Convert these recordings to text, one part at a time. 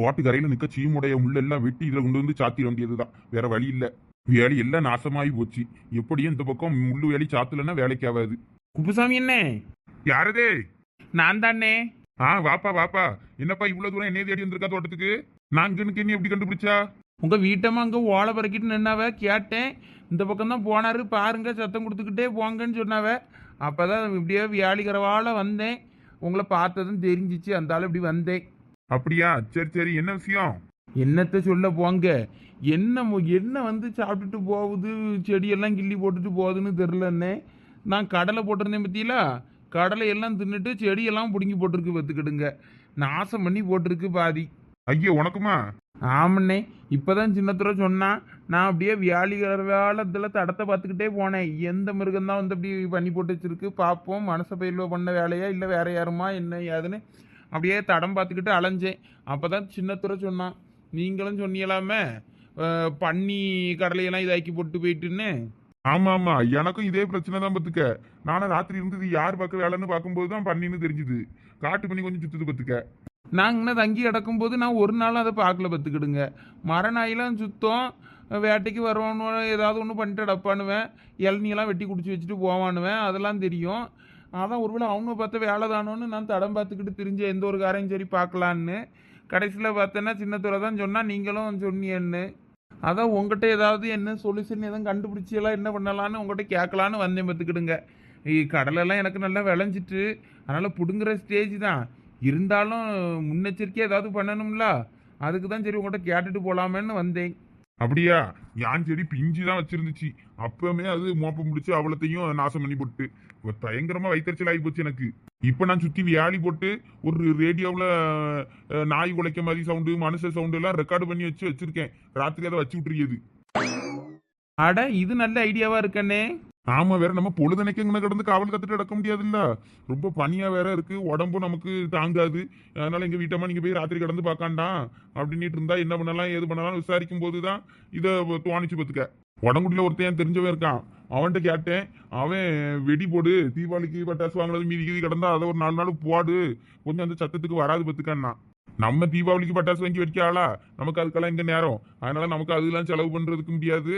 Road கரையில நிக்க சீமுடைய முள்ளெல்லாம் வெட்டி இதுல கொண்டு வந்து சாத்திட வேண்டியதுதான். வேற வழி இல்ல. வேலை எல்லாம் நாசமாயி போச்சு. எப்படியும் இந்த பக்கம் முள்ளு வேலி சாத்தலன்னா வேலைக்கு ஆகாது. குப்புசாமி என்ன? யாரதே? நான் தானே. ஆ வாப்பா வாப்பா. என்னப்பா இவ்வளவு தூரம் என்ன தேடி வந்திருக்கா தோட்டத்துக்கு? நான் இங்கனுக்கு என்ன எப்படி கண்டுபிடிச்சா? உங்க வீட்டம்மா அங்க ஓலை பறக்கிட்டு நின்னாவ? கேட்டேன். இந்த பக்கம் தான் போனாரு. பாருங்க சத்தம் கொடுத்துக்கிட்டே போங்கன்னு சொன்னாவ. அப்பதான் இப்படியே வியாழிக்கிறவால வந்தேன். உங்களை பார்த்ததும் தெரிஞ்சிச்சு. அந்த ஆள் இப்படி வந்தேன். அப்படியா? சரி சரி. என்ன விஷயம்? என்னத்த சொல்ல போங்க என்ன என்ன வந்து சாப்பிட்டுட்டு போகுது? செடியெல்லாம் கிள்ளி போட்டுட்டு போகுதுன்னு தெரிலன்னே நான் கடலை போட்டிருந்தேன் பத்தியில? கடலை எல்லாம் தின்னுட்டு செடியெல்லாம் பிடுங்கி போட்டிருக்கு பார்த்துக்கிடுங்க. நாசம் பண்ணி போட்டிருக்கு பாதி. ஐயோ உனக்குமா? ஆமண்ணே. இப்போதான் சின்னத்துறை சொன்னான் நான் அப்படியே வியாழிகிற வேளத்தில் தடத்தை பார்த்துக்கிட்டே போனேன். எந்த மிருகம் தான் வந்து அப்படி பண்ணி போட்டு வச்சிருக்கு? பார்ப்போம். மனசை பயிர்வ பண்ண வேலையா? இல்லை வேற யாருமா? என்ன ஏதுன்னு. அப்படியே தடம் பார்த்துக்கிட்டு அலைஞ்சேன். அப்போ தான் சின்னத்துறை சொன்னான் நீங்களும் அஹ், பன்னி கடலையெல்லாம் இதாக்கி போட்டு போயிட்டுன்னு? ஆமா ஆமா. எனக்கும் இதே பிரச்சனை தான் பத்துக்க நானும் ராத்திரி இருந்தது யார் பார்க்க வேலைன்னு பார்க்கும்போது தான் பண்ணின்னு தெரிஞ்சுது. காட்டு பண்ணி கொஞ்சம் சுத்துது பத்துக்க நாங்கள் இன்னும் தங்கி கிடக்கும்போது நான் ஒரு நாளும் அதை பார்க்கல பார்த்துக்கிடுங்க. மரநாயெல்லாம் சுத்தம். வேட்டைக்கு வருவானு ஏதாவது ஒன்று பண்ணிட்டு அடப்பானுவேன் இளநியெல்லாம் வெட்டி குடிச்சு வச்சுட்டு போவானுவேன் அதெல்லாம் தெரியும். அதான் ஒருவேளை அவங்க பார்த்த வேலை தானோன்னு நான் தடம் பார்த்துக்கிட்டு திரிஞ்ச எந்த ஒரு காரையும் சரி பார்க்கலான்னு. கடைசியில் பார்த்தேன்னா சின்னத்துறை தான் சொன்னால் நீங்களும் சொன்னியன்னு அதான் உங்கள்கிட்ட ஏதாவது என்ன சொல்யூஷன் எதுவும் கண்டுபிடிச்சியெல்லாம் என்ன பண்ணலான்னு உங்கள்கிட்ட கேட்கலான்னு வந்தேன் பார்த்துக்கிடுங்க. கடலெல்லாம் எனக்கு நல்லா விளைஞ்சிட்டு அதனால் பிடுங்குற ஸ்டேஜ் தான். இருந்தாலும் முன்னெச்சரிக்கை ஏதாவது பண்ணணும்ல? அதுக்கு தான் சரி உங்கள்கிட்ட கேட்டுட்டு போகலாமேன்னு வந்தேன். அப்படியா? யான் செடி பிஞ்சு தான் வச்சிருந்துச்சு. அப்பவுமே அது மோப்பம் முடிச்சு அவ்வளத்தையும் நாசம் பண்ணி போட்டு. பயங்கரமா வைத்தறிச்சல் ஆகி போச்சு எனக்கு. இப்ப நான் சுத்தி வியாழி போட்டு ஒரு ரேடியோவில் நாய் உழைக்க மாதிரி சவுண்டு மனுஷ சவுண்டு எல்லாம் ரெக்கார்டு பண்ணி வச்சு வச்சிருக்கேன். ராத்திரி அதை வச்சு விட்டுறியது அட இது நல்ல ஐடியாவா இருக்கண்ணே. ஆமா வேற நம்ம பொழுதனைக்கு இங்கே கிடந்து காவல் கத்துட்டு நடக்க முடியாதுல்ல. ரொம்ப பனியா வேற இருக்கு. உடம்பும் நமக்கு தாங்காது. அதனால எங்க வீட்டம்மா நீங்க போய் ராத்திரி கிடந்து பார்க்காண்டாம் அப்படின்ட்டு இருந்தா என்ன பண்ணலாம் ஏது பண்ணலாம் விசாரிக்கும் போதுதான் இதை தோணிச்சு பத்துக்க. உடம்புல ஒருத்தன் தெரிஞ்சவன் இருக்கான். அவன்கிட்ட கேட்டேன். அவன் வெடி போடு தீபாவளிக்கு பட்டாசு வாங்கினது மீதி கீதி கிடந்தா அதை ஒரு நாலு நாள் போடு. கொஞ்சம் அந்த சத்தத்துக்கு வராது பத்துக்கான்னா. நம்ம தீபாவளிக்கு பட்டாசு வாங்கி வெடிக்க ஆளா? நமக்கு அதுக்கெல்லாம் எங்க நேரம்? அதனால நமக்கு அதெல்லாம் செலவு பண்றதுக்கு முடியாது.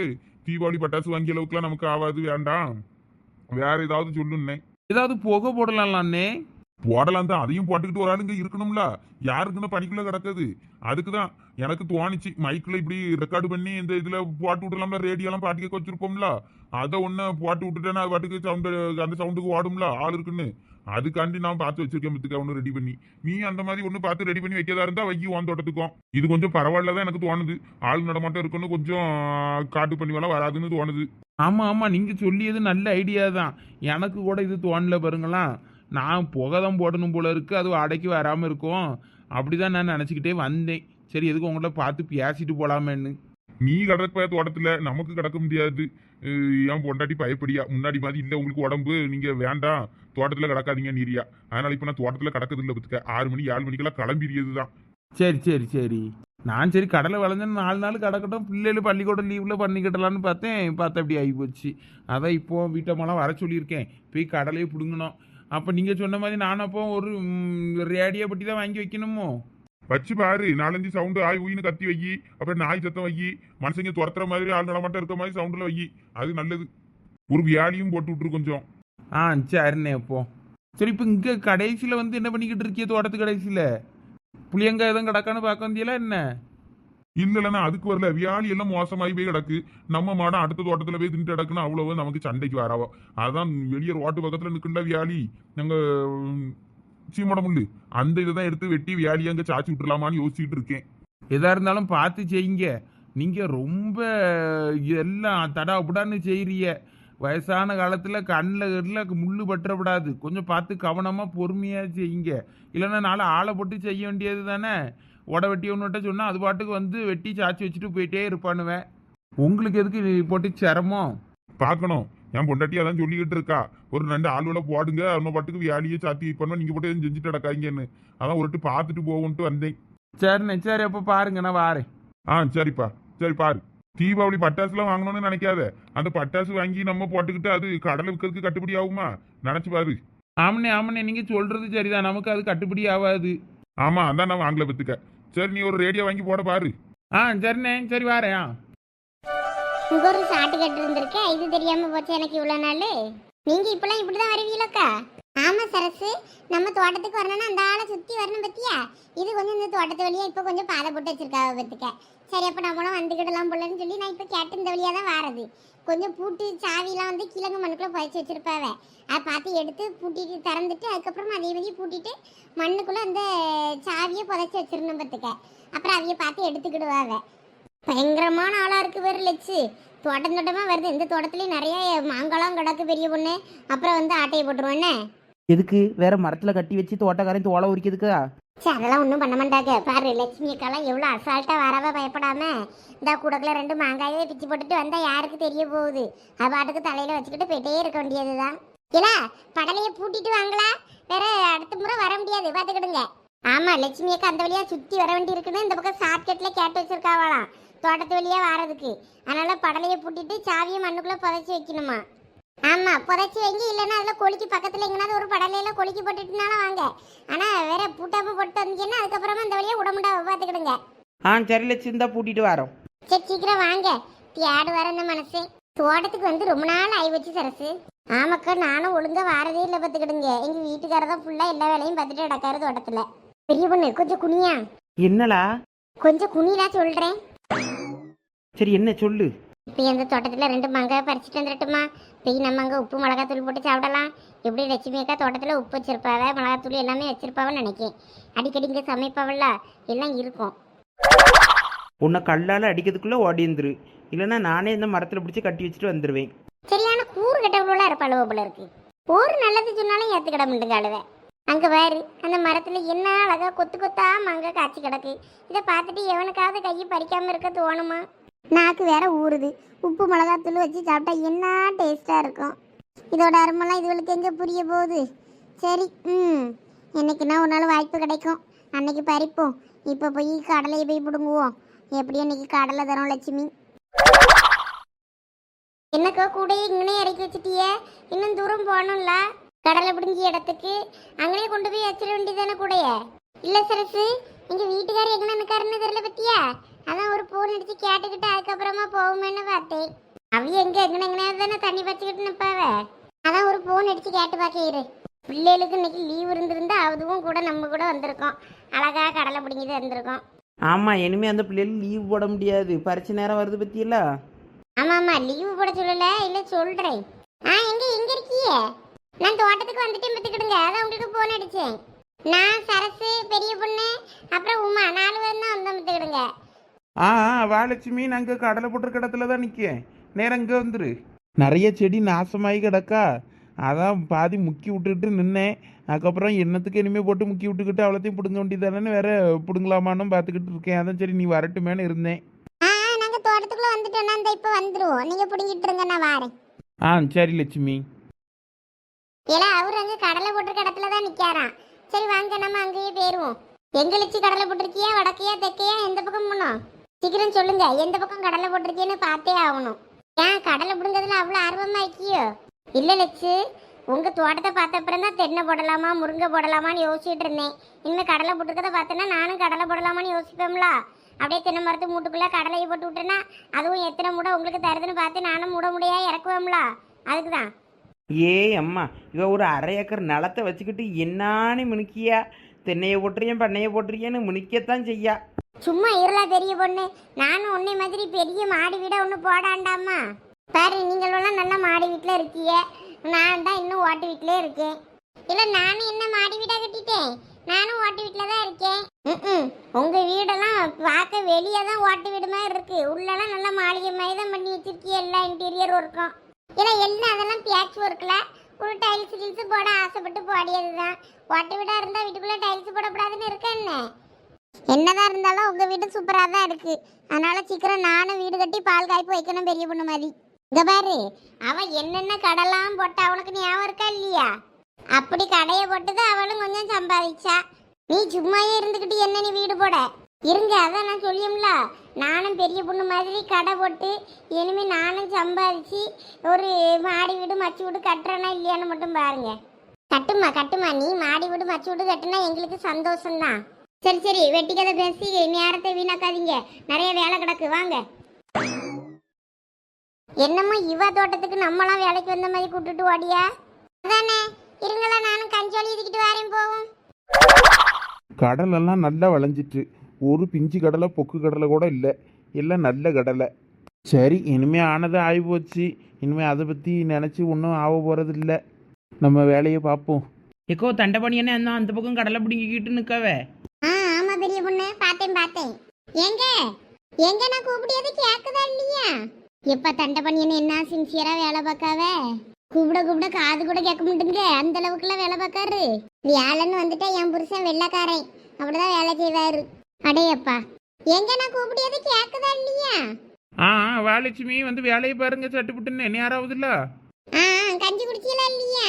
தீபாவளி பட்டாசு வாங்கிய அளவுக்குலாம் நமக்கு ஆகாது வேண்டாம். வேற ஏதாவது சொல்லுன்னே ஏதாவது புகை போடலாம்லாண்ணே. போடலாம் தான் அதையும் போட்டுக்கிட்டு ஒரு ஆளுங்க இருக்கணும்ல. யாருக்குன்னு பணிக்குள்ள கிடக்குது. அதுக்கு தான் எனக்கு தோணுச்சு மைக்கில் இப்படி ரெக்கார்டு பண்ணி இந்த இதில் போட்டு விடலாம்ல ரேடியோலாம் பாட்டு கேட்க வச்சிருப்போம்ல. அதை ஒன்று போட்டு விட்டுட்டேன்னா அது பாட்டுக்கு சவுண்டு அந்த சவுண்டுக்கு ஓடும்ல ஆள் இருக்குன்னு. அதுக்காண்டி நான் பார்த்து வச்சிருக்கேன் பத்துக்கு ஒன்று ரெடி பண்ணி. நீ அந்த மாதிரி ஒன்று பார்த்து ரெடி பண்ணி வைக்கதா இருந்தா வைக்கி உன் தோட்டத்துக்கும். இது கொஞ்சம் பரவாயில்ல தான் எனக்கு தோணுது. ஆள் நடமாட்டம் இருக்குன்னு கொஞ்சம் காட்டு பண்ணி வேலை வராதுன்னு தோணுது. ஆமா ஆமா. நீங்க சொல்லியது நல்ல ஐடியா தான். எனக்கு கூட இது தோணல பாருங்களேன். நான் புகை தான் போடணும் போல இருக்கு. அது அடைக்கி வராம இருக்கும். அப்படிதான் நான் நினச்சிக்கிட்டே வந்தேன். சரி எதுக்கு உங்கள்ட்ட பார்த்து பேசிட்டு போலாமேன்னு. நீ கடற்கரை தோட்டத்துல நமக்கு கிடக்க முடியாது. ஏன் பொண்டாட்டி பயப்படியா? முன்னாடி மாதிரி இல்ல உங்களுக்கு உடம்பு. நீங்க வேண்டாம். தோட்டத்துல கிடக்காதீங்க நீரியா. அதனால இப்ப நான் தோட்டத்துல கிடக்குது இல்ல பத்துக்க. ஆறு மணி ஏழு மணிக்கெல்லாம் கிளம்பிடுறதுதான். சரி சரி சரி. நான் சரி கடலை விளைஞ்சேன்னு நாலு நாள் கிடக்கட்டும். பிள்ளைகள் பள்ளிக்கூடம் லீவில் பண்ணிக்கிடலான்னு பார்த்தேன். பார்த்தா அப்படி ஆகி போச்சு அதான் இப்போ வீட்டம்மாலாம் வர சொல்லியிருக்கேன். போய் கடலையே பிடுங்கணும். அப்போ நீங்கள் சொன்ன மாதிரி நான் அப்போ ஒரு ரேடியோ பட்டி தான் வாங்கி வைக்கணுமோ? வச்சு பாரு. நாலஞ்சு சவுண்டு ஆய் ஊயின்னு கத்தி வை. அப்புறம் நாய் சத்தம் வை. மனுஷங்க துரத்துற மாதிரி ஆள் நடமாட்டம் இருக்க மாதிரி சவுண்டுல வை. அது நல்லது. ஒரு வியாழியும் போட்டு விட்டுரு கொஞ்சம். ஆ சரிண்ணே அப்போ சரி இப்போ இங்கே கடைசியில் வந்து என்ன பண்ணிக்கிட்டு இருக்கிய தோட்டத்து கடைசியில்? புளியங்காய் எதுவும் கிடக்கான்னு பார்க்க வந்தியல என்ன? இல்லைன்னா அதுக்கு வரல. வியாழி எல்லாம் மோசமாகி போய் கிடக்கு. நம்ம மாடம் அடுத்த தோட்டத்தில் போய் தின்ட்டு கிடக்குன்னு அவ்வளவு நமக்கு சண்டைக்கு வராவோ? அதான் வெளியே ரோட்டு பக்கத்தில் நிற்கின்ற வியாழி. நாங்கள் சீமோட முள்ளு. அந்த இதை தான் எடுத்து வெட்டி வியாழி அங்கே சாச்சி விட்டுலாமான்னு யோசிச்சுட்டு இருக்கேன். எதாக இருந்தாலும் பார்த்து செய்யுங்க. நீங்கள் ரொம்ப எல்லாம் தடா புடான்னு செய்கிறீங்க வயசான காலத்தில் கண்ணில் கண்ணில் முள்ளு பற்றப்படாது. கொஞ்சம் பார்த்து கவனமாக பொறுமையாக செய்யுங்க. இல்லைன்னா நாளை ஆளை போட்டு செய்ய வேண்டியது தானே? உட வெட்டி ஒன்றுட்ட சொன்னால் அது பாட்டுக்கு வந்து வெட்டி சாச்சி வச்சுட்டு போயிட்டே இருப்பானுவேன் உங்களுக்கு எதுக்கு போட்டு சிரமம்? பார்க்கணும். என் பொண்டாட்டி அதான் சொல்லிக்கிட்டு இருக்கா. ஒரு ரெண்டு ஆளுகளை போடுங்க. அவங்க பாட்டுக்கு வியாழியை சாத்தி பண்ணுவா நீங்க போட்டு செஞ்சுட்டு கிடக்காங்கன்னு அதான் ஒருட்டு பார்த்துட்டு போவோன்ட்டு வந்தேன். சரிண்ணே சரி அப்போ பாருங்க நான் வாரேன். ஆ சரிப்பா. சரி பாரு. தீபாவளி பட்டாசுலாம் வாங்கணும்னு நினைக்காத. அந்த பட்டாசு வாங்கி நம்ம போட்டுக்கிட்டு அது கடலை விற்கிறதுக்கு கட்டுப்படி ஆகுமா? நினைச்சு பாரு. ஆமண்ணே ஆமண்ணே நீங்கள் சொல்கிறது சரிதான். நமக்கு அது கட்டுப்படி ஆகாது. ஆமா அதான் நான் வாங்கல பத்துக்க சரி நீ ஒரு ரேடியோ வாங்கி போட பாரு. ஆ சரிண்ணே சரி வாரேன் ஆ. இங்க ஒரு சாட்டு கட்டு இருந்திருக்க இது தெரியாம போச்சு எனக்கு இவ்வளவு நாள். நீங்க இப்பெல்லாம் இப்படிதான் வருவீங்களக்கா ஆமா சரசு. நம்ம தோட்டத்துக்கு வரணும்னா அந்த ஆளை சுத்தி வரணும் பத்தியா? இது கொஞ்சம் இந்த தோட்டத்து வழியா இப்போ கொஞ்சம் பாதை போட்டு வச்சிருக்காவ பத்துக்க. சரி அப்ப நம்மளும் வந்துக்கிடலாம் போலன்னு சொல்லி நான் இப்போ கேட்டு இந்த வழியா தான் வாரது. கொஞ்சம் பூட்டு சாவிலாம் வந்து கிழங்கு மண்ணுக்குள்ள புதைச்சி வச்சிருப்பாவ. அதை பார்த்து எடுத்து பூட்டிட்டு திறந்துட்டு அதுக்கப்புறம் அதே மாதிரி பூட்டிட்டு மண்ணுக்குள்ள அந்த சாவியை புதைச்சி வச்சிருந்தோம் பத்துக்க. அப்புறம் அவைய பார்த்து எடுத்துக்கிடுவாவ. பயங்கரமான ஆளா இருக்கு வேறு லட்சு தோட்டம் தோட்டமாக வருது. இந்த தோட்டத்துலேயும் நிறைய மாங்காலாம் கிடக்கு பெரிய பொண்ணு. அப்புறம் வந்து ஆட்டையை போட்டுருவோன்னே எதுக்கு? வேற மரத்துல கட்டி வச்சு தோட்டக்காரன் தோலை உரிக்கிறதுக்கா? சே அதெல்லாம் ஒன்றும் பண்ண மாட்டாங்க. பாரு லட்சுமி அக்காலாம் எவ்வளோ அசால்ட்டா வரவ பயப்படாம இந்த கூடக்குள்ள ரெண்டு மாங்காயே பிச்சு போட்டுட்டு வந்தா யாருக்கு தெரிய போகுது? அது பாட்டுக்கு தலையில வச்சுக்கிட்டு போயிட்டே இருக்க வேண்டியதுதான். இல்ல படலையை பூட்டிட்டு வாங்களா? வேற அடுத்த முறை வர முடியாது. பாத்துக்கிடுங்க ஆமா லட்சுமி அக்கா அந்த வழியா சுத்தி வர வேண்டி இருக்குன்னு இந்த பக்கம் ஷார்ட்கட்ல கேட்டு வச்சிருக்காவலாம் தோட்டத்து வழியா வாரதுக்கு. அதனால படலையை பூட்டிட்டு சாவியை மண்ணுக்குள்ள புதைச்சி வைக்கணுமா? ஆமா புதைச்சி வைங்க இல்லைன்னா அதுல கொலுக்கி பக்கத்துல எங்கனாவது ஒரு படலையில கொலுக்கி போட்டுட்டுனாலும் வாங்க. ஆனா வேற பூட்டாப்பு போட்டு வந்தீங்கன்னா அதுக்கப்புறமா இந்த வழியா உடம்புடா பாத்துக்கிடுங்க ஆ சரி லட்சம் இருந்தா பூட்டிட்டு வரோம். சரி சீக்கிரம் வாங்க. தியாடு வர இந்த மனசு? தோட்டத்துக்கு வந்து ரொம்ப நாள் ஆகி வச்சு சரசு. ஆமாக்கா நானும் ஒழுங்கா வாரதே இல்லை பார்த்துக்கிடுங்க. எங்க வீட்டுக்காரர் தான் ஃபுல்லா எல்லா வேலையும் பார்த்துட்டு நடக்காரு தோட்டத்துல. பெரிய பொண்ணு கொஞ்சம் குனியா. என்னலா கொஞ்சம் குனிலா சொல்றேன். சரி என்ன சொல்லு? இப்போ எந்த தோட்டத்துல ரெண்டு மாங்காய் பறிச்சுட்டு வந்துடட்டுமா போய் நம்ம அங்கே உப்பு மிளகாத்தூள் போட்டு சாப்பிடலாம். எப்படி லட்சுமி அக்கா தோட்டத்தில் உப்பு வச்சிருப்பாவ மிளகாத்தூள் எல்லாமே வச்சிருப்பாவன்னு நினைக்கேன். அடிக்கடி இங்கே சமைப்பாவல்ல? எல்லாம் இருக்கும். உன்னை கல்லால் அடிக்கிறதுக்குள்ளே ஓடிந்துரு இல்லைன்னா நானே இந்த மரத்தில் பிடிச்சி கட்டி வச்சுட்டு வந்துடுவேன் சரியான கூறு கெட்டவளோட இருப்பாளுவ போல இருக்கு. ஒரு நல்லது சொன்னாலும் ஏத்துக்கிட முடியுங்க அழுவ. அங்க பாரு அந்த மரத்துல என்ன அழகா கொத்து கொத்தா மாங்காய் காய்ச்சி கிடக்கு. இதை பார்த்துட்டு எவனுக்காவது கையை பறிக்காம இருக்க தோணுமா? நாக்கு வேற ஊறுது. உப்பு மிளகாத்தூள் வச்சு சாப்பிட்டா என்ன டேஸ்டா இருக்கும்? இதோட அருமெல்லாம் இதுகளுக்கு எங்க புரிய போகுது? சரி ம். என்னைக்குன்னா ஒரு நாள் வாய்ப்பு கிடைக்கும். அன்னைக்கு பறிப்போம். இப்போ போய் கடலையை போய் பிடுங்குவோம். எப்படியும் இன்னைக்கு கடலை தரோம் லட்சுமி. என்னக்கா கூடையே இங்கனே இறக்கி வச்சிட்டியே? இன்னும் தூரம் போகணும்ல? கடலை பிடிஞ்சி இடத்துக்கு. அங்கனே கொண்டு போய் வச்சிட வேண்டியதானே கூடைய? இல்ல சரசு எங்க வீட்டுக்காரர் எங்க நினைக்காருன்னு தெரியல பத்தியா? அதான் ஒரு போன் அடிச்சு கேட்டுக்கிட்டு அதுக்கப்புறமா போகுமேன்னு பார்த்தேன். அவிய எங்க? எங்க எங்கனையாவது தானே தண்ணி பச்சுக்கிட்டு நிப்பாவ? அதான் ஒரு போன் அடிச்சு கேட்டு பார்க்க இரு. பிள்ளைகளுக்கு இன்னைக்கு லீவ் இருந்திருந்தா அதுவும் கூட நம்ம கூட வந்திருக்கோம். அழகா கடலை பிடிங்கிட்டு வந்திருக்கோம். ஆமாம் இனிமேல் அந்த பிள்ளைகள் லீவ் போட முடியாது. பரிச்சை நேரம் வருது பற்றியில்ல ஆமா ஆமா லீவு போட சொல்லல இல்ல சொல்றேன். ஆ எங்க எங்க இருக்கீங்க நான் தோட்டத்துக்கு வந்துட்டேன் பத்துக்கிடுங்க அதான் உங்களுக்கு போன் அடிச்சேன். நான் சரசு பெரிய பொண்ணு அப்புறம் உமா. நாலு பேர் தான் வந்தோம் பத்துக்கிடுங்க ஆ ஆ, வா லட்சுமி நாங்கள் கடலை போட்டிருக்க இடத்துல தான் நிற்கேன் நேரம் இங்கே வந்துரு. நிறைய செடி நாசமாகி கிடக்கா? அதான் பாதி முக்கி விட்டுட்டு நின்னேன். அதுக்கப்புறம் என்னத்துக்கு இனிமேல் போட்டு முக்கி விட்டுக்கிட்டு அவ்வளோத்தையும் பிடுங்க வேண்டியதானே வேற பிடுங்கலாமான்னு பார்த்துக்கிட்டு இருக்கேன். அதான் சரி நீ வரட்டுமேனு இருந்தேன். ஆ ஆ, நாங்க தோட்டத்துக்குள்ள வந்துட்டோம்னா அந்த இப்ப வந்துருவோம். நீங்க பிடிங்கிட்டு இருங்க நான் வாரேன். ஆ சரி லட்சுமி. ஏல அவர் அங்க கடலை போட்டிருக்க இடத்துல தான் நிக்காராம். சரி வாங்க நம்ம அங்கேயே போயிருவோம். எங்க லட்சி கடலை போட்டிருக்கியா வடக்கையா தெற்கையா எந்த பக்கம் போனோம்? சீக்கிரம் சொல்லுங்க. எந்த பக்கம் கடலை போட்டிருக்கியன்னு பார்த்தே ஆகணும். ஏன்? கடலை பிடுங்கிறதுல அவ்வளோ ஆர்வமா இருக்கியோ இல்ல லட்சு உங்க தோட்டத்தை பார்த்த அப்புறம் தான் தென்னை போடலாமா முருங்கை போடலாமான்னு யோசிச்சுட்டு இருந்தேன். இனிமேல் கடலை போட்டிருக்கத பார்த்தேன்னா நானும் கடலை போடலாமான்னு யோசிப்பேம்ல. அப்படியே தென்னை மரத்து மூட்டுக்குள்ளே கடலையை போட்டு விட்டேன்னா அதுவும் எத்தனை மூட உங்களுக்கு தருதுன்னு பார்த்து நானும் மூட முடியா இறக்குவேம்ல. அதுக்கு தான் ஏ அம்மா இவ ஒரு அரை ஏக்கர் நிலத்தை வச்சுக்கிட்டு என்னான்னு மினுக்கியா? தென்னையை போட்டுறியன் பண்ணையை போட்டுறியன்னு மினுக்கத்தான் செய்யா. சும்மா இருளா பெரிய பொண்ணு. நானும் உன்னை மாதிரி பெரிய மாடி வீட ஒன்று போடாண்டாமா பாரு நீங்களெல்லாம் நல்ல மாடி வீட்டில் இருக்கீங்க நான் தான் இன்னும் ஓட்டு வீட்டிலே இருக்கேன். இல்லை நானும் என்ன மாடி வீடாக கட்டிட்டேன்? நானும் ஓட்டு வீட்டில் தான் இருக்கேன். ம் உங்கள் வீடெல்லாம் பார்க்க வெளியே தான் ஓட்டு வீடு மாதிரி இருக்குது உள்ளெல்லாம் நல்ல மாளிகை மாதிரி தான் பண்ணி வச்சிருக்கீங்க எல்லா இன்டீரியர் ஒர்க்கும் இல்லை என்ன அதெல்லாம் பேட்ச் ஒர்க்கில் ஒரு டைல்ஸ் கில்ஸ் போட ஆசைப்பட்டு போடியது தான் ஓட்டு வீடாக இருந்தால் வீட்டுக்குள்ளே டைல்ஸ் போடக்கூடாதுன்னு இருக்கேன் என்ன? என்னதான் இருந்தாலும் உங்க வீடு சூப்பரா தான் இருக்கு. அதனால சீக்கிரம் நானும் வீடு கட்டி பால் காய்ப்பு வைக்கணும் பெரிய பொண்ணு மாதிரி. இங்க பாரு அவ என்னென்ன கடலாம் போட்ட அவளுக்கு ஞாபகம் இருக்கா இல்லையா? அப்படி கடைய போட்டுது அவளும் கொஞ்சம் சம்பாதிச்சா. நீ சும்மாயே இருந்துகிட்டு என்ன நீ வீடு போட? இருங்க அதான் நான் சொல்லியும்ல நானும் பெரிய பொண்ணு மாதிரி கடை போட்டு இனிமே நானும் சம்பாதிச்சு ஒரு மாடி வீடு மச்சு வீடு கட்டுறேனா இல்லையான்னு மட்டும் பாருங்க. கட்டுமா கட்டுமா நீ மாடி வீடு மச்சு வீடு கட்டுனா எங்களுக்கு சந்தோஷம்தான். சரி சரி வெட்டி கதை பேசி நேரத்தை வீணாக்காதீங்க. நிறைய வேலை கிடக்கு வாங்க. என்னமோ இவ தோட்டத்துக்கு நம்மளாம் வேலைக்கு வந்த மாதிரி கூட்டிட்டு ஓடியா? அதானே இருங்களா நானும் கஞ்சோலி இதுக்கிட்டு வரேன் போவோம். கடலெல்லாம் நல்லா விளைஞ்சிட்டு ஒரு பிஞ்சு கடலை பொக்கு கடலை கூட இல்லை. எல்லாம் நல்ல கடலை. சரி இனிமே ஆனது ஆகி போச்சு. இனிமே அதை பற்றி நினச்சி ஒன்றும் ஆக போகிறது இல்லை நம்ம வேலையை பார்ப்போம். எக்கோ தண்டை என்ன என்ன அந்த பக்கம் கடலை பிடிங்கிக்கிட்டு நிற்கவே பொண்ணு பார்த்தேன் பார்த்தேன் எங்க எங்க நான் கூப்பிடியது கேக்குதா இல்லையா? எப்ப தண்டை பண்ணியன்னு என்ன சின்சியரா வேலை பார்க்காவ கூப்பிட கூப்பிட காது கூட கேட்க மாட்டேங்க அந்த அளவுக்குலாம் வேலை பார்க்காரு. வேலைன்னு வந்துட்டா என் புருஷன் வெள்ளைக்காரன். அப்படிதான் வேலை செய்வாரு. அடையப்பா எங்க நான் கூப்பிடியது கேக்குதா இல்லையா? ஆ வாலட்சுமி வந்து வேலையை பாருங்க சட்டுப்புட்டுன்னு என்ன யாராவதுல்ல ஆ கஞ்சி குடிச்சீங்களா இல்லையா?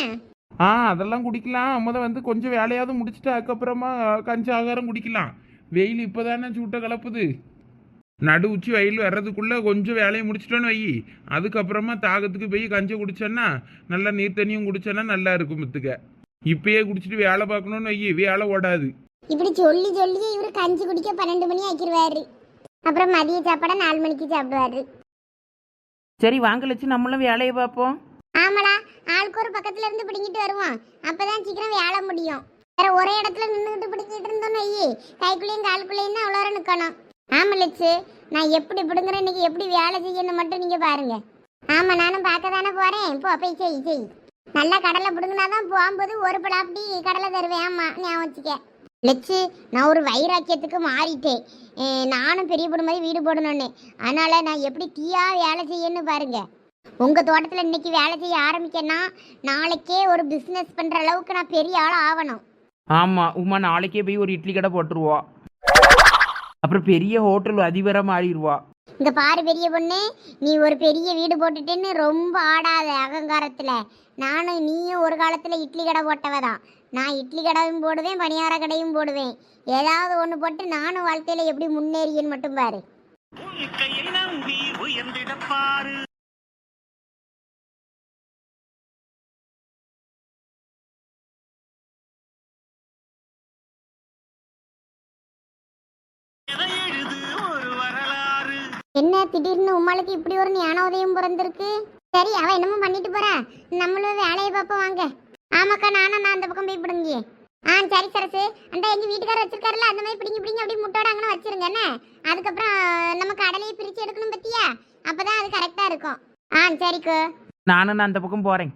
ஆ அதெல்லாம் குடிக்கலாம். முத வந்து கொஞ்சம் வேலையாவது முடிச்சுட்டு அதுக்கப்புறமா கஞ்சி ஆகாரம் குடிக்கலாம். வெயில் இப்போதானே சூட்டை கலப்புது நடு உச்சி வெயில் வர்றதுக்குள்ளே கொஞ்சம் வேலையை முடிச்சிட்டோன்னு வை. அதுக்கப்புறமா தாகத்துக்கு போய் கஞ்சி குடிச்சேன்னா நல்லா நீர் தண்ணியும் குடிச்சேன்னா நல்லா இருக்கும் முத்துக்க இப்பயே குடிச்சிட்டு வேலை பார்க்கணுன்னு வை வேலை ஓடாது. இப்படி சொல்லி சொல்லி இவரு கஞ்சி குடிக்க பன்னெண்டு மணி ஆக்கிடுவாரு அப்புறம் மதிய சாப்பாடை நாலு மணிக்கு சாப்பிடுவாரு. சரி வாங்க லட்சு நம்மளும் வேலையை பார்ப்போம். ஆமாடா ஆளுக்கு ஒரு பக்கத்துல இருந்து பிடிங்கிட்டு வருவோம் அப்பதான் சீக்கிரம் வேலை முடியும். வேற ஒரே இடத்துல நின்றுக்கிட்டு பிடிக்கிட்டு இருந்தோம்னு ஐயே கைக்குள்ளேயும் காலுக்குள்ளேயும் தான் அவ்வளோ நிற்கணும் ஆமா லட்சு. நான் எப்படி பிடுங்குறேன் இன்னைக்கு எப்படி வேலை செய்யணும் மட்டும் நீங்கள் பாருங்க. ஆமாம் நானும் பார்க்க தானே போகிறேன் போ போய் செய் செய். நல்லா கடலை பிடுங்கினாதான் போகும்போது ஒரு படாப்படி கடலை தருவேன். ஆமா ஞாபகம் வச்சுக்க. லட்சு நான் ஒரு வைராக்கியத்துக்கு மாறிட்டேன். நானும் பெரிய பொண்ணு மாதிரி வீடு போடணும்னு. அதனால் நான் எப்படி தீயா வேலை செய்யணும்னு பாருங்க. உங்கள் தோட்டத்தில் இன்னைக்கு வேலை செய்ய ஆரம்பிக்கன்னா நாளைக்கே ஒரு பிஸ்னஸ் பண்ணுற அளவுக்கு நான் பெரிய ஆள் ஆகணும் ஆமாம் உமா நாளைக்கே போய் ஒரு இட்லி கடை போட்டுருவா. அப்புறம் பெரிய ஹோட்டல் அதிபராக மாறிடுவா. இங்க பாரு பெரிய பொண்ணு நீ ஒரு பெரிய வீடு போட்டுட்டேன்னு ரொம்ப ஆடாத அகங்காரத்துல. நானும் நீயும் ஒரு காலத்துல இட்லி கடை போட்டவ தான் நான் இட்லி கடையும் போடுவேன் பணியார கடையும் போடுவேன். ஏதாவது ஒன்று போட்டு நானும் வாழ்க்கையில எப்படி முன்னேறியன்னு மட்டும் பாரு. என்ன திடீர்னு உமாளுக்கு இப்படி ஒரு ஞான உதயம் பிறந்திருக்கு? சரி அவ என்னமோ பண்ணிட்டு போறா. நம்மளும் வேலையை பார்ப்போம் வாங்க. ஆமாக்கா நானும் நான் அந்த பக்கம் போய் பிடுங்கி ஆ சரி சரசு. அந்த எங்க வீட்டுக்காரர் வச்சிருக்காருல அந்த மாதிரி பிடிங்கி பிடிங்கி அப்படியே முட்டோட அங்கே வச்சிருங்க என்ன? அதுக்கப்புறம் நம்ம கடலையை பிரிச்சு எடுக்கணும் பத்தியா? அப்பதான் அது கரெக்டா இருக்கும். ஆ சரிக்கு. நானும் நான் அந்த பக்கம் போறேன்.